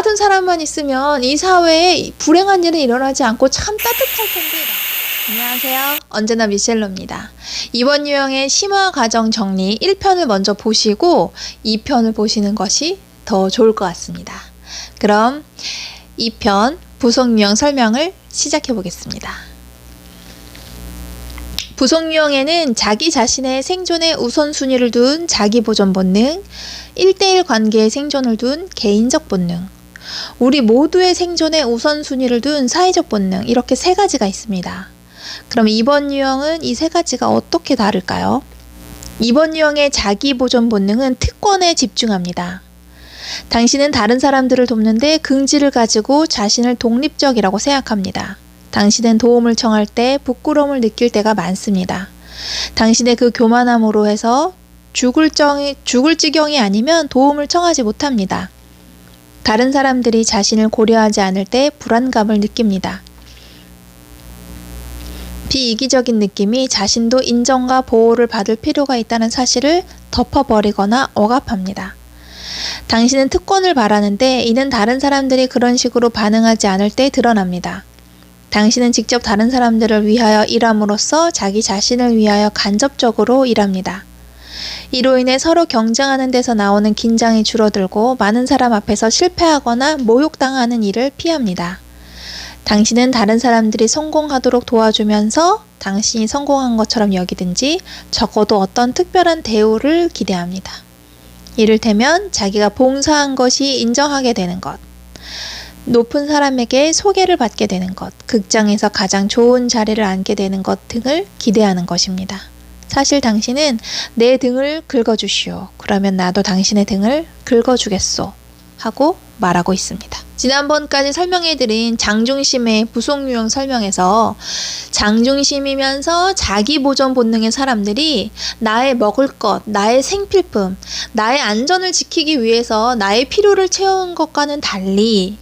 같은 사람만 있으면 이 사회에 불행한 일은 일어나지 않고 참 따뜻할 텐데. 안녕하세요. 언제나 미셸로입니다. 이번 유형의 심화 과정 정리 1편을 먼저 보시고 2편을 보시는 것이 더 좋을 것 같습니다. 그럼 2편 부속 유형 설명을 시작해 보겠습니다. 부속 유형에는 자기 자신의 생존의 우선순위를 둔 자기 보존 본능, 1대1 관계의 생존을 둔 개인적 본능, 우리 모두의 생존의 우선순위를 둔 사회적 본능, 이렇게 세 가지가 있습니다. 그럼 이번 유형은 이 세 가지가 어떻게 다를까요? 이번 유형의 자기 보존 본능은 특권에 집중합니다. 당신은 다른 사람들을 돕는데 긍지를 가지고 자신을 독립적이라고 생각합니다. 당신은 도움을 청할 때 부끄러움을 느낄 때가 많습니다. 당신의 그 교만함으로 해서 죽을, 정이, 죽을 지경이 아니면 도움을 청하지 못합니다. 다른 사람들이 자신을 고려하지 않을 때 불안감을 느낍니다. 비이기적인 느낌이 자신도 인정과 보호를 받을 필요가 있다는 사실을 덮어버리거나 억압합니다. 당신은 특권을 바라는데 이는 다른 사람들이 그런 식으로 반응하지 않을 때 드러납니다. 당신은 직접 다른 사람들을 위하여 일함으로써 자기 자신을 위하여 간접적으로 일합니다. 이로 인해 서로 경쟁하는 데서 나오는 긴장이 줄어들고 많은 사람 앞에서 실패하거나 모욕당하는 일을 피합니다. 당신은 다른 사람들이 성공하도록 도와주면서 당신이 성공한 것처럼 여기든지 적어도 어떤 특별한 대우를 기대합니다. 이를테면 자기가 봉사한 것이 인정하게 되는 것, 높은 사람에게 소개를 받게 되는 것, 극장에서 가장 좋은 자리를 앉게 되는 것 등을 기대하는 것입니다. 사실 당신은 내 등을 긁어주시오. 그러면 나도 당신의 등을 긁어주겠소. 하고 말하고 있습니다. 지난번까지 설명해드린 장중심의 부속 유형 설명에서 장중심이면서 자기 보존 본능의 사람들이 나의 먹을 것, 나의 생필품, 나의 안전을 지키기 위해서 나의 필요를 채운 것과는 달리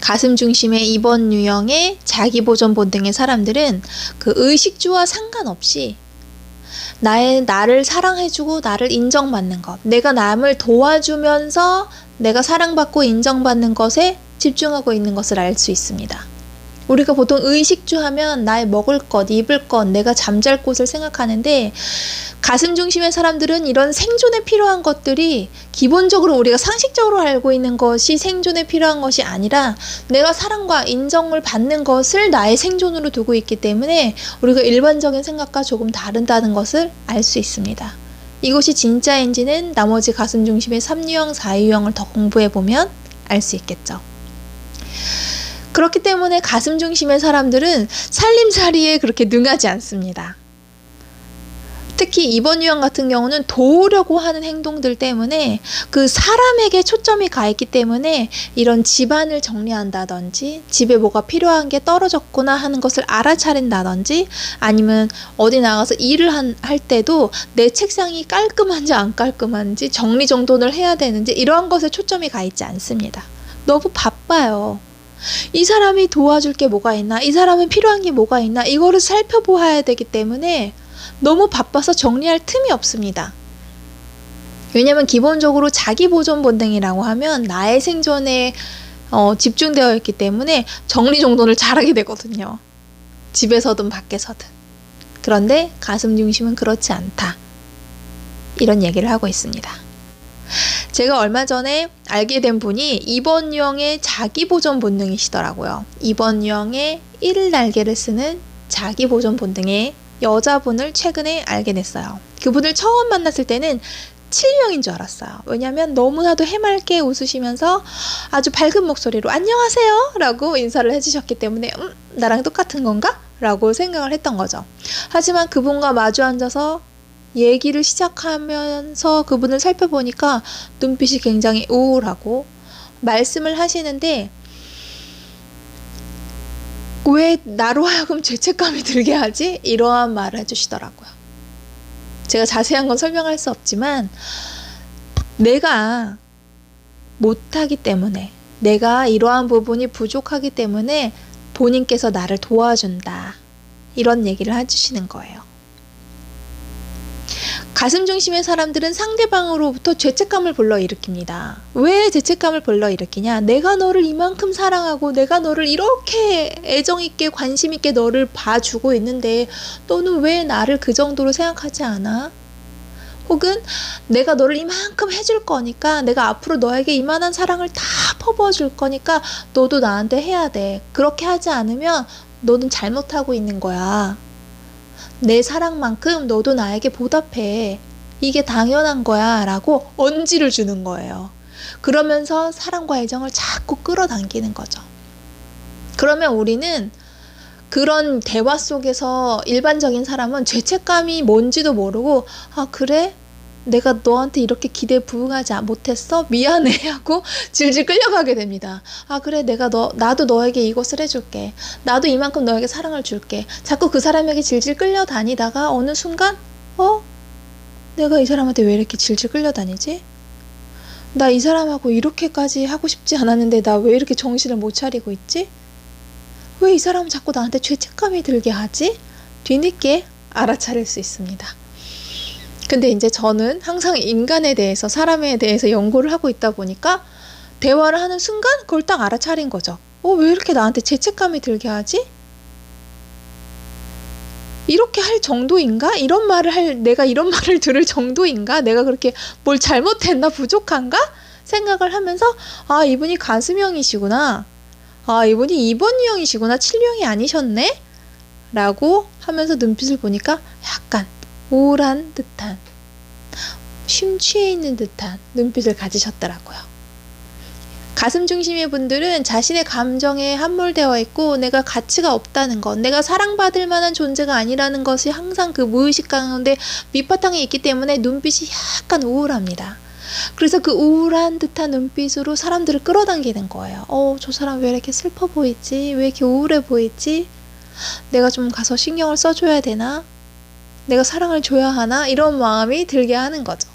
가슴 중심의 이번 유형의 자기 보존 본능의 사람들은 그 의식주와 상관없이 나의 나를 사랑해주고 나를 인정받는 것, 내가 남을 도와주면서 내가 사랑받고 인정받는 것에 집중하고 있는 것을 알 수 있습니다. 우리가 보통 의식주 하면 나의 먹을 것, 입을 것, 내가 잠잘 곳을 생각하는데 가슴 중심의 사람들은 이런 생존에 필요한 것들이 기본적으로 우리가 상식적으로 알고 있는 것이 생존에 필요한 것이 아니라 내가 사랑과 인정을 받는 것을 나의 생존으로 두고 있기 때문에 우리가 일반적인 생각과 조금 다른다는 것을 알 수 있습니다. 이것이 진짜인지는 나머지 가슴 중심의 3유형, 4유형을 더 공부해 보면 알 수 있겠죠. 그렇기 때문에 가슴 중심의 사람들은 살림살이에 그렇게 능하지 않습니다. 특히 이번 유형 같은 경우는 도우려고 하는 행동들 때문에 그 사람에게 초점이 가 있기 때문에 이런 집안을 정리한다든지 집에 뭐가 필요한 게 떨어졌구나 하는 것을 알아차린다든지 아니면 어디 나가서 일을 한, 할 때도 내 책상이 깔끔한지 안 깔끔한지 정리정돈을 해야 되는지 이러한 것에 초점이 가 있지 않습니다. 너무 바빠요. 이 사람이 도와줄 게 뭐가 있나, 이 사람은 필요한 게 뭐가 있나, 이거를 살펴보아야 되기 때문에 너무 바빠서 정리할 틈이 없습니다. 왜냐면 기본적으로 자기 보존 본능이라고 하면 나의 생존에 어, 집중되어 있기 때문에 정리정돈을 잘하게 되거든요. 집에서든 밖에서든. 그런데 가슴 중심은 그렇지 않다. 이런 얘기를 하고 있습니다. 제가 얼마 전에 알게 된 분이 이번 유형의 자기 보존 본능이시더라고요. 이번 유형의 1일 날개를 쓰는 자기 보존 본능의 여자분을 최근에 알게 됐어요. 그분을 처음 만났을 때는 7유형인 줄 알았어요. 왜냐면 너무나도 해맑게 웃으시면서 아주 밝은 목소리로 안녕하세요! 라고 인사를 해주셨기 때문에 음, 나랑 똑같은 건가? 라고 생각을 했던 거죠. 하지만 그분과 마주 앉아서 얘기를 시작하면서 그분을 살펴보니까 눈빛이 굉장히 우울하고 말씀을 하시는데 왜 나로 하여금 죄책감이 들게 하지? 이러한 말을 해주시더라고요. 제가 자세한 건 설명할 수 없지만, 내가 못하기 때문에, 내가 이러한 부분이 부족하기 때문에 본인께서 나를 도와준다. 이런 얘기를 해주시는 거예요. 가슴 중심의 사람들은 상대방으로부터 죄책감을 불러일으킵니다. 왜 죄책감을 불러일으키냐? 내가 너를 이만큼 사랑하고 내가 너를 이렇게 애정있게 관심있게 너를 봐주고 있는데 너는 왜 나를 그 정도로 생각하지 않아? 혹은 내가 너를 이만큼 해줄 거니까 내가 앞으로 너에게 이만한 사랑을 다 퍼부어줄 거니까 너도 나한테 해야 돼. 그렇게 하지 않으면 너는 잘못하고 있는 거야. 내 사랑만큼 너도 나에게 보답해. 이게 당연한 거야. 라고 언지를 주는 거예요. 그러면서 사랑과 애정을 자꾸 끌어당기는 거죠. 그러면 우리는 그런 대화 속에서 일반적인 사람은 죄책감이 뭔지도 모르고, 아, 그래? 내가 너한테 이렇게 기대에 부응하지 못했어? 미안해 하고 질질 끌려가게 됩니다. 아, 그래. 내가 너, 나도 너에게 이것을 해줄게. 나도 이만큼 너에게 사랑을 줄게. 자꾸 그 사람에게 질질 끌려다니다가 어느 순간, 어? 내가 이 사람한테 왜 이렇게 질질 끌려다니지? 나 이 사람하고 이렇게까지 하고 싶지 않았는데 나 왜 이렇게 정신을 못 차리고 있지? 왜 이 사람은 자꾸 나한테 죄책감이 들게 하지? 뒤늦게 알아차릴 수 있습니다. 근데 이제 저는 항상 인간에 대해서, 사람에 대해서 연구를 하고 있다 보니까 대화를 하는 순간 그걸 딱 알아차린 거죠. 어, 왜 이렇게 나한테 죄책감이 들게 하지? 이렇게 할 정도인가? 이런 말을 할, 내가 이런 말을 들을 정도인가? 내가 그렇게 뭘 잘못했나? 부족한가? 생각을 하면서, 아, 이분이 가슴형이시구나. 아, 이분이 2번 유형이시구나. 7유형이 아니셨네? 라고 하면서 눈빛을 보니까 약간 우울한 듯한, 심취해 있는 듯한 눈빛을 가지셨더라고요. 가슴 중심의 분들은 자신의 감정에 함몰되어 있고 내가 가치가 없다는 것, 내가 사랑받을 만한 존재가 아니라는 것이 항상 그 무의식 가운데 밑바탕에 있기 때문에 눈빛이 약간 우울합니다. 그래서 그 우울한 듯한 눈빛으로 사람들을 끌어당기는 거예요. 어, 저 사람 왜 이렇게 슬퍼 보이지? 왜 이렇게 우울해 보이지? 내가 좀 가서 신경을 써줘야 되나? 내가 사랑을 줘야 하나? 이런 마음이 들게 하는 거죠.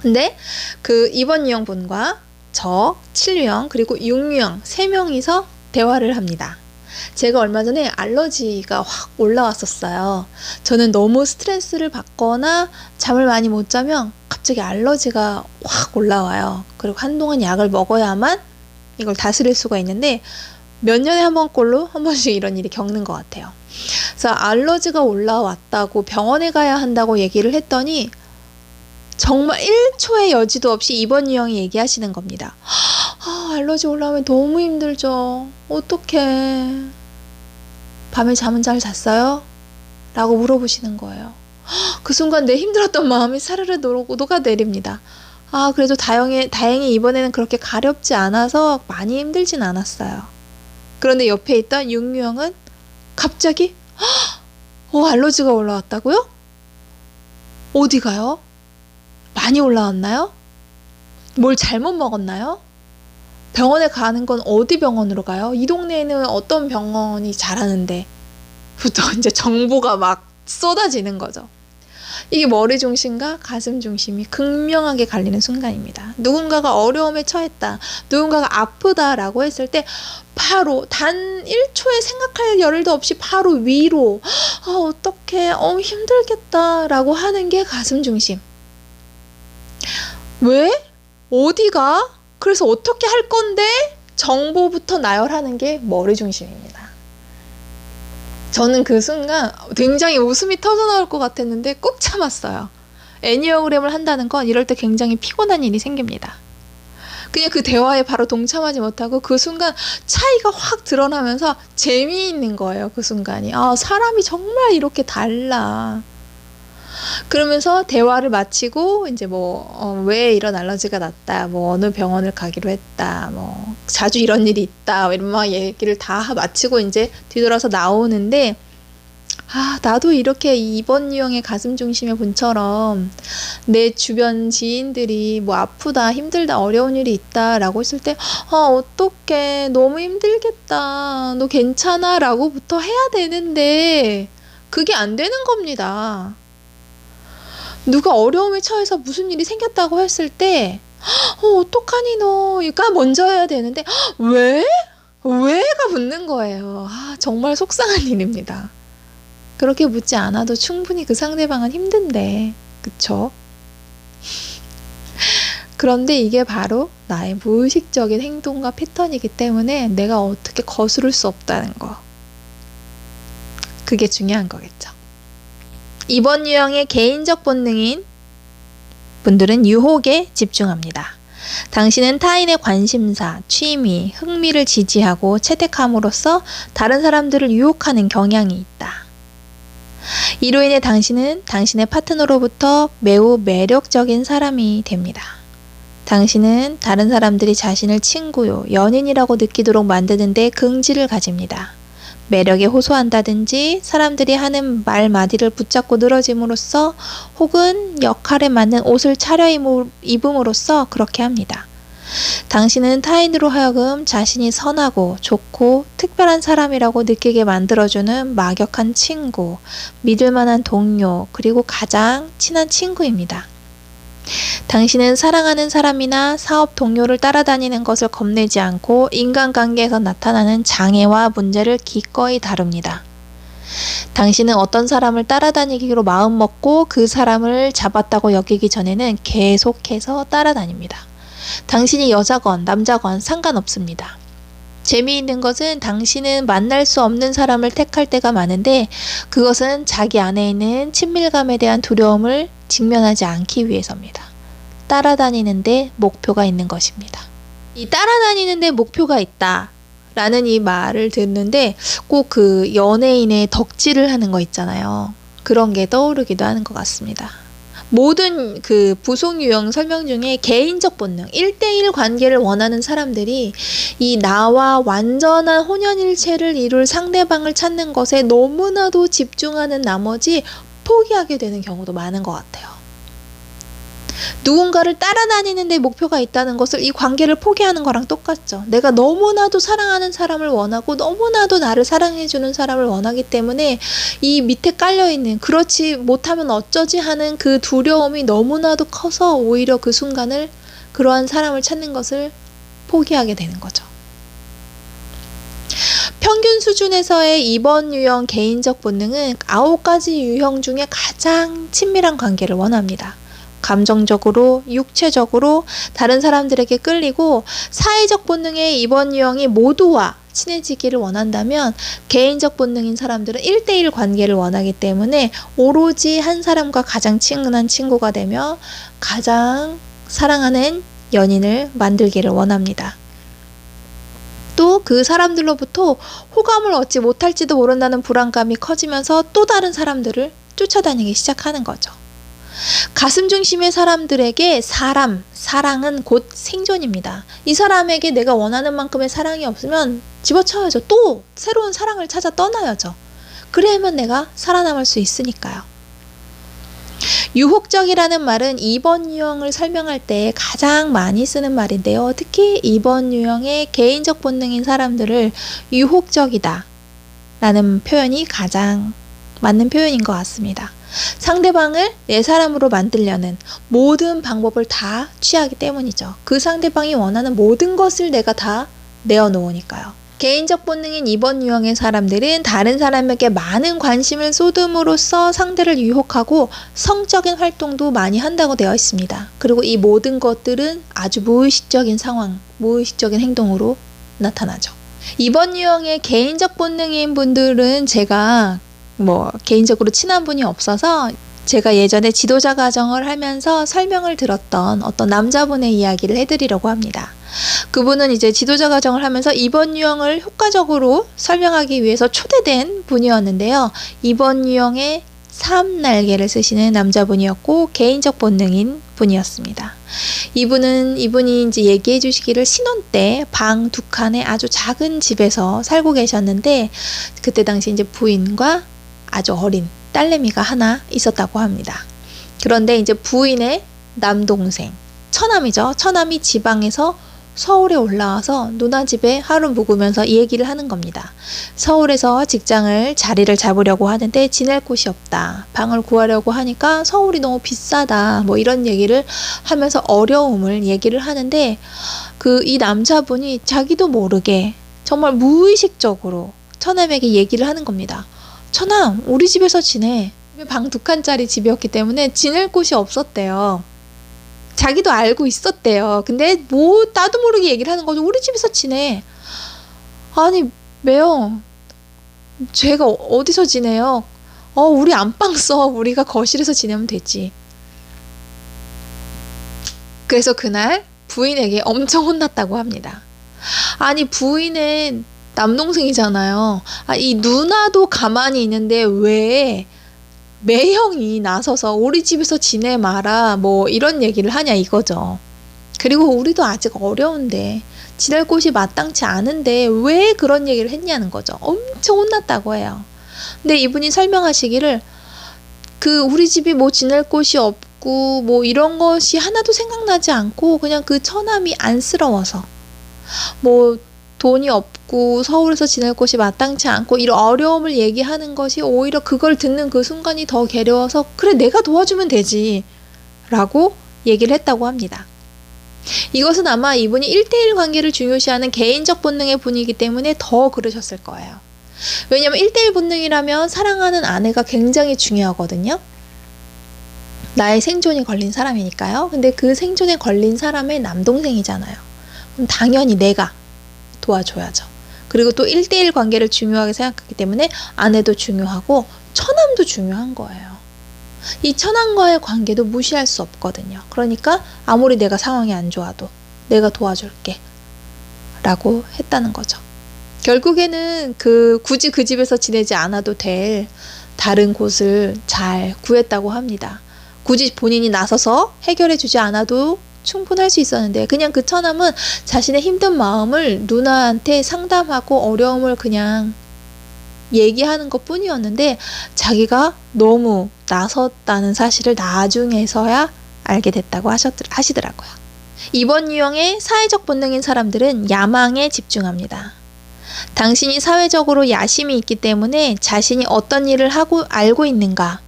근데 그 2번 유형 분과 저, 7유형, 그리고 6유형 세 명이서 대화를 합니다. 제가 얼마 전에 알러지가 확 올라왔었어요. 저는 너무 스트레스를 받거나 잠을 많이 못 자면 갑자기 알러지가 확 올라와요. 그리고 한동안 약을 먹어야만 이걸 다스릴 수가 있는데 몇 년에 한 번꼴로 한 번씩 이런 일이 겪는 것 같아요. 그래서 알러지가 올라왔다고 병원에 가야 한다고 얘기를 했더니 정말 1초의 여지도 없이 이번 유형이 얘기하시는 겁니다. 아, 알러지 올라오면 너무 힘들죠. 어떡해. 밤에 잠은 잘 잤어요? 라고 물어보시는 거예요. 그 순간 내 힘들었던 마음이 사르르 녹아내립니다. 아, 그래도 다행히, 다행히 이번에는 그렇게 가렵지 않아서 많이 힘들진 않았어요. 그런데 옆에 있던 육유형은 갑자기, 어, 알러지가 올라왔다고요? 어디 가요? 많이 올라왔나요? 뭘 잘못 먹었나요? 병원에 가는 건 어디 병원으로 가요? 이 동네에는 어떤 병원이 잘하는데? 부터 이제 정보가 막 쏟아지는 거죠. 이게 머리 중심과 가슴 중심이 극명하게 갈리는 순간입니다. 누군가가 어려움에 처했다. 누군가가 아프다라고 했을 때 바로 단 1초의 생각할 여를도 없이 바로 위로 아, 어떡해. 어, 힘들겠다라고 하는 게 가슴 중심. 왜? 어디가? 그래서 어떻게 할 건데? 정보부터 나열하는 게 머리 중심입니다. 저는 그 순간 굉장히 웃음이 터져 나올 것 같았는데 꾹 참았어요. 애니어그램을 한다는 건 이럴 때 굉장히 피곤한 일이 생깁니다. 그냥 그 대화에 바로 동참하지 못하고 그 순간 차이가 확 드러나면서 재미있는 거예요. 그 순간이. 아, 사람이 정말 이렇게 달라. 그러면서 대화를 마치고 이제 뭐왜 어, 이런 알러지가 났다, 뭐 어느 병원을 가기로 했다, 뭐 자주 이런 일이 있다, 이런 막 얘기를 다 마치고 이제 뒤돌아서 나오는데 아 나도 이렇게 이번 유형의 가슴 중심의 분처럼 내 주변 지인들이 뭐 아프다, 힘들다, 어려운 일이 있다 라고 했을 때 아 어떡해 너무 힘들겠다, 너 괜찮아 라고부터 해야 되는데 그게 안 되는 겁니다. 누가 어려움에 처해서 무슨 일이 생겼다고 했을 때, 어, 어떡하니 너?가 먼저 해야 되는데, 왜? 왜가 붙는 거예요. 아, 정말 속상한 일입니다. 그렇게 묻지 않아도 충분히 그 상대방은 힘든데, 그쵸? 그런데 이게 바로 나의 무의식적인 행동과 패턴이기 때문에 내가 어떻게 거스를 수 없다는 거. 그게 중요한 거겠죠. 이번 유형의 개인적 본능인 분들은 유혹에 집중합니다. 당신은 타인의 관심사, 취미, 흥미를 지지하고 채택함으로써 다른 사람들을 유혹하는 경향이 있다. 이로 인해 당신은 당신의 파트너로부터 매우 매력적인 사람이 됩니다. 당신은 다른 사람들이 자신을 친구요, 연인이라고 느끼도록 만드는데 긍지를 가집니다. 매력에 호소한다든지 사람들이 하는 말 마디를 붙잡고 늘어짐으로써 혹은 역할에 맞는 옷을 차려입음- 입음으로써 그렇게 합니다. 당신은 타인으로 하여금 자신이 선하고 좋고 특별한 사람이라고 느끼게 만들어주는 막역한 친구, 믿을 만한 동료, 그리고 가장 친한 친구입니다. 당신은 사랑하는 사람이나 사업 동료를 따라다니는 것을 겁내지 않고 인간관계에서 나타나는 장애와 문제를 기꺼이 다룹니다. 당신은 어떤 사람을 따라다니기로 마음먹고 그 사람을 잡았다고 여기기 전에는 계속해서 따라다닙니다. 당신이 여자건 남자건 상관없습니다. 재미있는 것은 당신은 만날 수 없는 사람을 택할 때가 많은데 그것은 자기 안에 있는 친밀감에 대한 두려움을 직면하지 않기 위해서입니다. 따라다니는데 목표가 있는 것입니다. 이 따라다니는데 목표가 있다. 라는 이 말을 듣는데 꼭 그 연예인의 덕질을 하는 거 있잖아요. 그런 게 떠오르기도 하는 것 같습니다. 모든 그 부속 유형 설명 중에 개인적 본능, 1대1 관계를 원하는 사람들이 이 나와 완전한 혼연일체를 이룰 상대방을 찾는 것에 너무나도 집중하는 나머지 포기하게 되는 경우도 많은 것 같아요. 누군가를 따라다니는데 목표가 있다는 것을 이 관계를 포기하는 거랑 똑같죠. 내가 너무나도 사랑하는 사람을 원하고 너무나도 나를 사랑해주는 사람을 원하기 때문에 이 밑에 깔려있는 그렇지 못하면 어쩌지 하는 그 두려움이 너무나도 커서 오히려 그 순간을 그러한 사람을 찾는 것을 포기하게 되는 거죠. 평균 수준에서의 이번 유형 개인적 본능은 아홉 가지 유형 중에 가장 친밀한 관계를 원합니다. 감정적으로, 육체적으로 다른 사람들에게 끌리고 사회적 본능의 이번 유형이 모두와 친해지기를 원한다면 개인적 본능인 사람들은 1대1 관계를 원하기 때문에 오로지 한 사람과 가장 친근한 친구가 되며 가장 사랑하는 연인을 만들기를 원합니다. 또 그 사람들로부터 호감을 얻지 못할지도 모른다는 불안감이 커지면서 또 다른 사람들을 쫓아다니기 시작하는 거죠. 가슴 중심의 사람들에게 사람, 사랑은 곧 생존입니다. 이 사람에게 내가 원하는 만큼의 사랑이 없으면 집어쳐야죠. 또 새로운 사랑을 찾아 떠나야죠. 그래야만 내가 살아남을 수 있으니까요. 유혹적이라는 말은 2번 유형을 설명할 때 가장 많이 쓰는 말인데요. 특히 2번 유형의 개인적 본능인 사람들을 유혹적이다 라는 표현이 가장 맞는 표현인 것 같습니다. 상대방을 내 사람으로 만들려는 모든 방법을 다 취하기 때문이죠. 그 상대방이 원하는 모든 것을 내가 다 내어놓으니까요. 개인적 본능인 2번 유형의 사람들은 다른 사람에게 많은 관심을 쏟음으로써 상대를 유혹하고 성적인 활동도 많이 한다고 되어 있습니다. 그리고 이 모든 것들은 아주 무의식적인 상황, 무의식적인 행동으로 나타나죠. 2번 유형의 개인적 본능인 분들은 제가 뭐 개인적으로 친한 분이 없어서 제가 예전에 지도자 과정을 하면서 설명을 들었던 어떤 남자분의 이야기를 해드리려고 합니다. 그분은 이제 지도자 과정을 하면서 이번 유형을 효과적으로 설명하기 위해서 초대된 분이었는데요. 이번 유형의 삶 날개를 쓰시는 남자분이었고 개인적 본능인 분이었습니다. 이분은 이분이 이제 얘기해 주시기를 신혼 때 방 두 칸의 아주 작은 집에서 살고 계셨는데 그때 당시 이제 부인과 아주 어린 딸내미가 하나 있었다고 합니다. 그런데 이제 부인의 남동생, 처남이죠. 처남이 지방에서 서울에 올라와서 누나 집에 하루 묵으면서 이 얘기를 하는 겁니다. 서울에서 직장을 자리를 잡으려고 하는데 지낼 곳이 없다. 방을 구하려고 하니까 서울이 너무 비싸다. 뭐 이런 얘기를 하면서 어려움을 얘기를 하는데 그 이 남자분이 자기도 모르게 정말 무의식적으로 처남에게 얘기를 하는 겁니다. 천암, 우리 집에서 지내. 방 두 칸짜리 집이었기 때문에 지낼 곳이 없었대요. 자기도 알고 있었대요. 근데 뭐 나도 모르게 얘기를 하는 거죠. 우리 집에서 지내. 아니 매형, 제가 어디서 지내요? 어 우리 안방 써. 우리가 거실에서 지내면 되지. 그래서 그날 부인에게 엄청 혼났다고 합니다. 아니 부인은 남동생이잖아요. 아, 이 누나도 가만히 있는데 왜 매형이 나서서 우리 집에서 지내 마라 뭐 이런 얘기를 하냐 이거죠. 그리고 우리도 아직 어려운데 지낼 곳이 마땅치 않은데 왜 그런 얘기를 했냐는 거죠. 엄청 혼났다고 해요. 근데 이분이 설명하시기를 그 우리 집이 뭐 지낼 곳이 없고 뭐 이런 것이 하나도 생각나지 않고 그냥 그 처남이 안쓰러워서 뭐 돈이 없고 서울에서 지낼 곳이 마땅치 않고 이런 어려움을 얘기하는 것이 오히려 그걸 듣는 그 순간이 더 괴로워서 그래 내가 도와주면 되지 라고 얘기를 했다고 합니다. 이것은 아마 이분이 1대1 관계를 중요시하는 개인적 본능의 분이기 때문에 더 그러셨을 거예요. 왜냐면 1대1 본능이라면 사랑하는 아내가 굉장히 중요하거든요. 나의 생존이 걸린 사람이니까요. 근데 그 생존에 걸린 사람의 남동생이잖아요. 그럼 당연히 내가 도와줘야죠. 그리고 또 1대1 관계를 중요하게 생각하기 때문에 아내도 중요하고 처남도 중요한 거예요. 이 처남과의 관계도 무시할 수 없거든요. 그러니까 아무리 내가 상황이 안 좋아도 내가 도와줄게. 라고 했다는 거죠. 결국에는 그 굳이 그 집에서 지내지 않아도 될 다른 곳을 잘 구했다고 합니다. 굳이 본인이 나서서 해결해 주지 않아도 충분할 수 있었는데 그냥 그 처남은 자신의 힘든 마음을 누나한테 상담하고 어려움을 그냥 얘기하는 것 뿐이었는데 자기가 너무 나섰다는 사실을 나중에서야 알게 됐다고 하셨, 하시더라고요. 이번 유형의 사회적 본능인 사람들은 야망에 집중합니다. 당신이 사회적으로 야심이 있기 때문에 자신이 어떤 일을 하고 알고 있는가,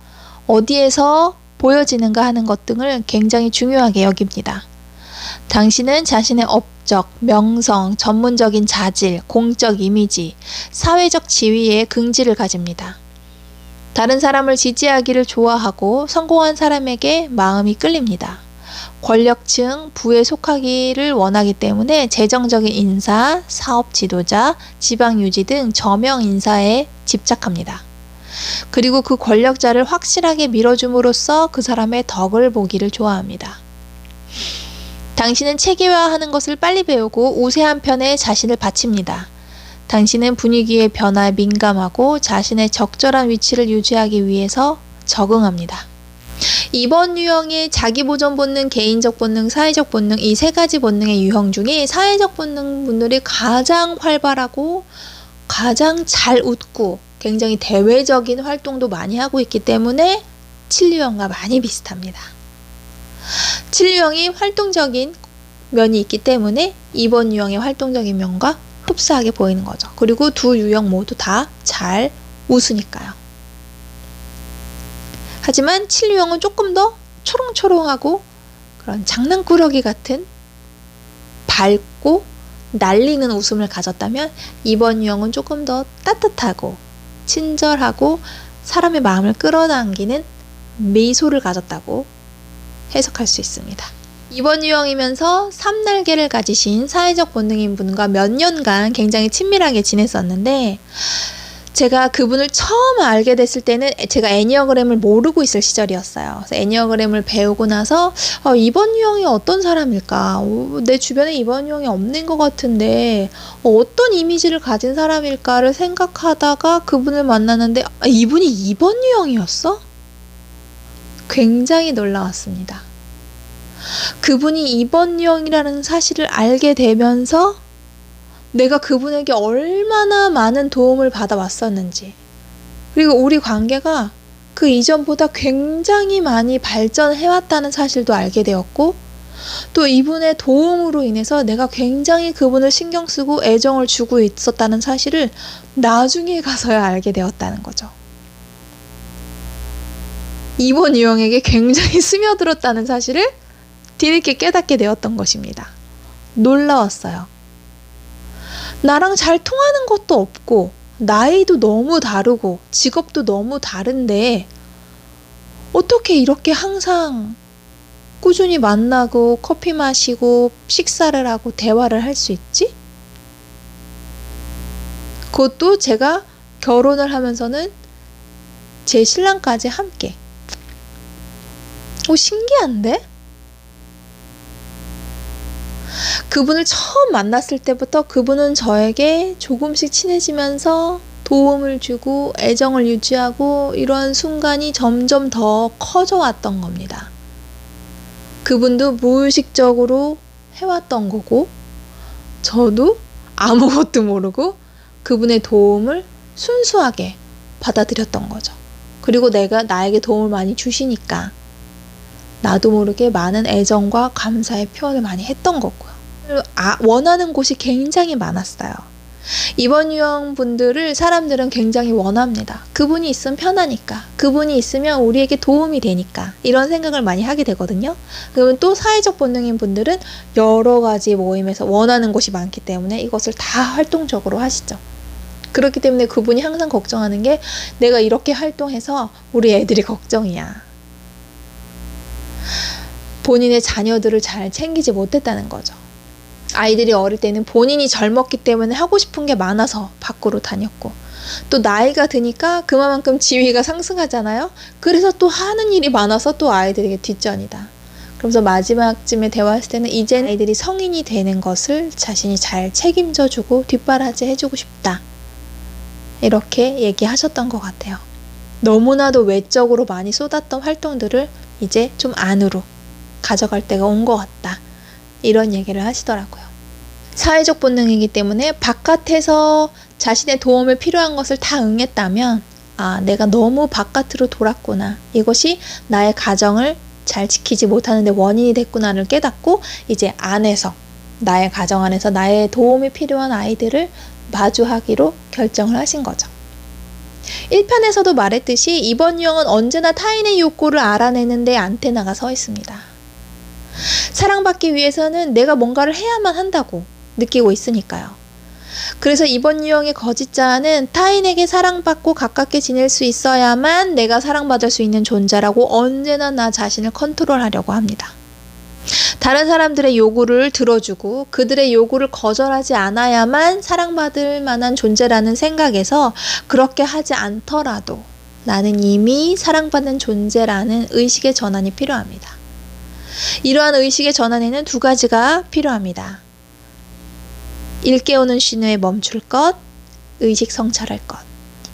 어디에서 보여지는가 하는 것 등을 굉장히 중요하게 여깁니다. 당신은 자신의 업적, 명성, 전문적인 자질, 공적 이미지, 사회적 지위에 긍지를 가집니다. 다른 사람을 지지하기를 좋아하고 성공한 사람에게 마음이 끌립니다. 권력층, 부에 속하기를 원하기 때문에 재정적인 인사, 사업 지도자, 지방 유지 등 저명 인사에 집착합니다. 그리고 그 권력자를 확실하게 밀어줌으로써 그 사람의 덕을 보기를 좋아합니다. 당신은 체계화하는 것을 빨리 배우고 우세한 편에 자신을 바칩니다. 당신은 분위기의 변화에 민감하고 자신의 적절한 위치를 유지하기 위해서 적응합니다. 이번 유형의 자기 보존 본능, 개인적 본능, 사회적 본능 이 세 가지 본능의 유형 중에 사회적 본능 분들이 가장 활발하고 가장 잘 웃고 굉장히 대외적인 활동도 많이 하고 있기 때문에 7유형과 많이 비슷합니다. 7유형이 활동적인 면이 있기 때문에 2번 유형의 활동적인 면과 흡사하게 보이는 거죠. 그리고 두 유형 모두 다 잘 웃으니까요. 하지만 7유형은 조금 더 초롱초롱하고 그런 장난꾸러기 같은 밝고 날리는 웃음을 가졌다면 이번 유형은 조금 더 따뜻하고 친절하고 사람의 마음을 끌어당기는 미소를 가졌다고 해석할 수 있습니다. 이번 유형이면서 삼날개를 가지신 사회적 본능인 분과 몇 년간 굉장히 친밀하게 지냈었는데 제가 그분을 처음 알게 됐을 때는 제가 애니어그램을 모르고 있을 시절이었어요. 애니어그램을 배우고 나서 어, 이번 유형이 어떤 사람일까? 어, 내 주변에 이번 유형이 없는 것 같은데 어, 떤 이미지를 가진 사람일까를 생각하다가 그분을 만났는데 아, 이분이 이번 유형이었어? 굉장히 놀라웠습니다. 그분이 이번 유형이라는 사실을 알게 되면서 내가 그분에게 얼마나 많은 도움을 받아왔었는지, 그리고 우리 관계가 그 이전보다 굉장히 많이 발전해왔다는 사실도 알게 되었고, 또 이분의 도움으로 인해서 내가 굉장히 그분을 신경 쓰고 애정을 주고 있었다는 사실을 나중에 가서야 알게 되었다는 거죠. 이번 유형에게 굉장히 스며들었다는 사실을 뒤늦게 깨닫게 되었던 것입니다. 놀라웠어요. 나랑 잘 통하는 것도 없고 나이도 너무 다르고 직업도 너무 다른데 어떻게 이렇게 항상 꾸준히 만나고 커피 마시고 식사를 하고 대화를 할 수 있지? 그것도 제가 결혼을 하면서는 제 신랑까지 함께. 오, 신기한데? 그분을 처음 만났을 때부터 그분은 저에게 조금씩 친해지면서 도움을 주고 애정을 유지하고 이러한 순간이 점점 더 커져 왔던 겁니다. 그분도 무의식적으로 해왔던 거고, 저도 아무것도 모르고 그분의 도움을 순수하게 받아들였던 거죠. 그리고 내가 나에게 도움을 많이 주시니까 나도 모르게 많은 애정과 감사의 표현을 많이 했던 거고요. 아, 원하는 곳이 굉장히 많았어요. 이번 유형 분들을 사람들은 굉장히 원합니다. 그분이 있으면 편하니까. 그분이 있으면 우리에게 도움이 되니까. 이런 생각을 많이 하게 되거든요. 그러면 또 사회적 본능인 분들은 여러 가지 모임에서 원하는 곳이 많기 때문에 이것을 다 활동적으로 하시죠. 그렇기 때문에 그분이 항상 걱정하는 게 내가 이렇게 활동해서 우리 애들이 걱정이야. 본인의 자녀들을 잘 챙기지 못했다는 거죠. 아이들이 어릴 때는 본인이 젊었기 때문에 하고 싶은 게 많아서 밖으로 다녔고 또 나이가 드니까 그만큼 지위가 상승하잖아요. 그래서 또 하는 일이 많아서 또 아이들에게 뒷전이다. 그러면서 마지막쯤에 대화했을 때는 이제 아이들이 성인이 되는 것을 자신이 잘 책임져주고 뒷바라지 해주고 싶다. 이렇게 얘기하셨던 것 같아요. 너무나도 외적으로 많이 쏟았던 활동들을 이제 좀 안으로 가져갈 때가 온 것 같다. 이런 얘기를 하시더라고요. 사회적 본능이기 때문에 바깥에서 자신의 도움을 필요한 것을 다 응했다면, 아, 내가 너무 바깥으로 돌았구나. 이것이 나의 가정을 잘 지키지 못하는데 원인이 됐구나를 깨닫고, 이제 안에서, 나의 가정 안에서 나의 도움이 필요한 아이들을 마주하기로 결정을 하신 거죠. 1편에서도 말했듯이 이번 유형은 언제나 타인의 욕구를 알아내는데 안테나가 서 있습니다. 사랑받기 위해서는 내가 뭔가를 해야만 한다고 느끼고 있으니까요. 그래서 이번 유형의 거짓자는 타인에게 사랑받고 가깝게 지낼 수 있어야만 내가 사랑받을 수 있는 존재라고 언제나 나 자신을 컨트롤하려고 합니다. 다른 사람들의 요구를 들어주고 그들의 요구를 거절하지 않아야만 사랑받을 만한 존재라는 생각에서 그렇게 하지 않더라도 나는 이미 사랑받는 존재라는 의식의 전환이 필요합니다. 이러한 의식의 전환에는 두 가지가 필요합니다. 일깨우는 신호에 멈출 것, 의식 성찰할 것.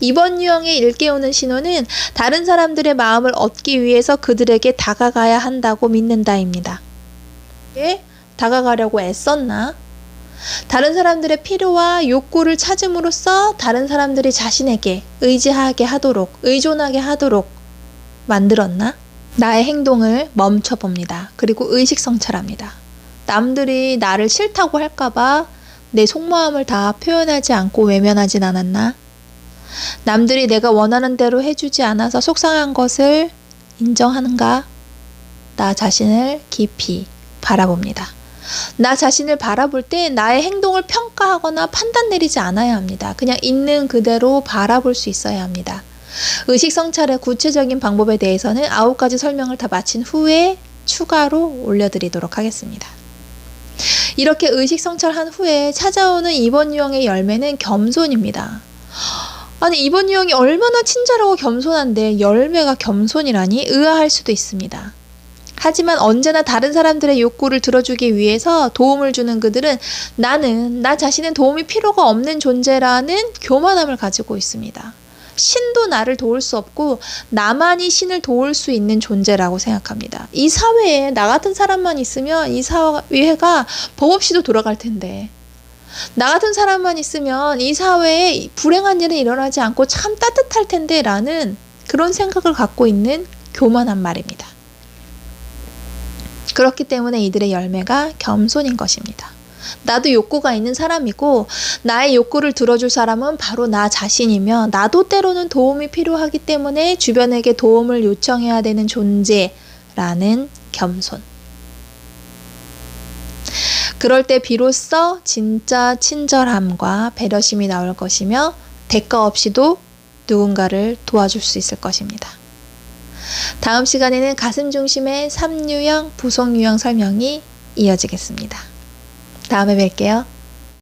이번 유형의 일깨우는 신호는 다른 사람들의 마음을 얻기 위해서 그들에게 다가가야 한다고 믿는다입니다. 다가가려고 애썼나? 다른 사람들의 필요와 욕구를 찾음으로써 다른 사람들이 자신에게 의지하게 하도록, 의존하게 하도록 만들었나? 나의 행동을 멈춰봅니다. 그리고 의식 성찰합니다. 남들이 나를 싫다고 할까봐 내 속마음을 다 표현하지 않고 외면하진 않았나? 남들이 내가 원하는 대로 해주지 않아서 속상한 것을 인정하는가? 나 자신을 깊이 바라봅니다. 나 자신을 바라볼 때 나의 행동을 평가하거나 판단 내리지 않아야 합니다. 그냥 있는 그대로 바라볼 수 있어야 합니다. 의식 성찰의 구체적인 방법에 대해서는 아홉 가지 설명을 다 마친 후에 추가로 올려드리도록 하겠습니다. 이렇게 의식 성찰한 후에 찾아오는 이번 유형의 열매는 겸손입니다. 아니 이번 유형이 얼마나 친절하고 겸손한데 열매가 겸손이라니 의아할 수도 있습니다. 하지만 언제나 다른 사람들의 욕구를 들어주기 위해서 도움을 주는 그들은 나는 나 자신은 도움이 필요가 없는 존재라는 교만함을 가지고 있습니다. 신도 나를 도울 수 없고 나만이 신을 도울 수 있는 존재라고 생각합니다. 이 사회에 나 같은 사람만 있으면 이 사회가 법 없이도 돌아갈 텐데 나 같은 사람만 있으면 이 사회에 불행한 일은 일어나지 않고 참 따뜻할 텐데 라는 그런 생각을 갖고 있는 교만한 말입니다. 그렇기 때문에 이들의 열매가 겸손인 것입니다. 나도 욕구가 있는 사람이고 나의 욕구를 들어줄 사람은 바로 나 자신이며 나도 때로는 도움이 필요하기 때문에 주변에게 도움을 요청해야 되는 존재라는 겸손. 그럴 때 비로소 진짜 친절함과 배려심이 나올 것이며 대가 없이도 누군가를 도와줄 수 있을 것입니다. 다음 시간에는 가슴 중심의 3유형, 부속 유형 설명이 이어지겠습니다. 다음에 뵐게요.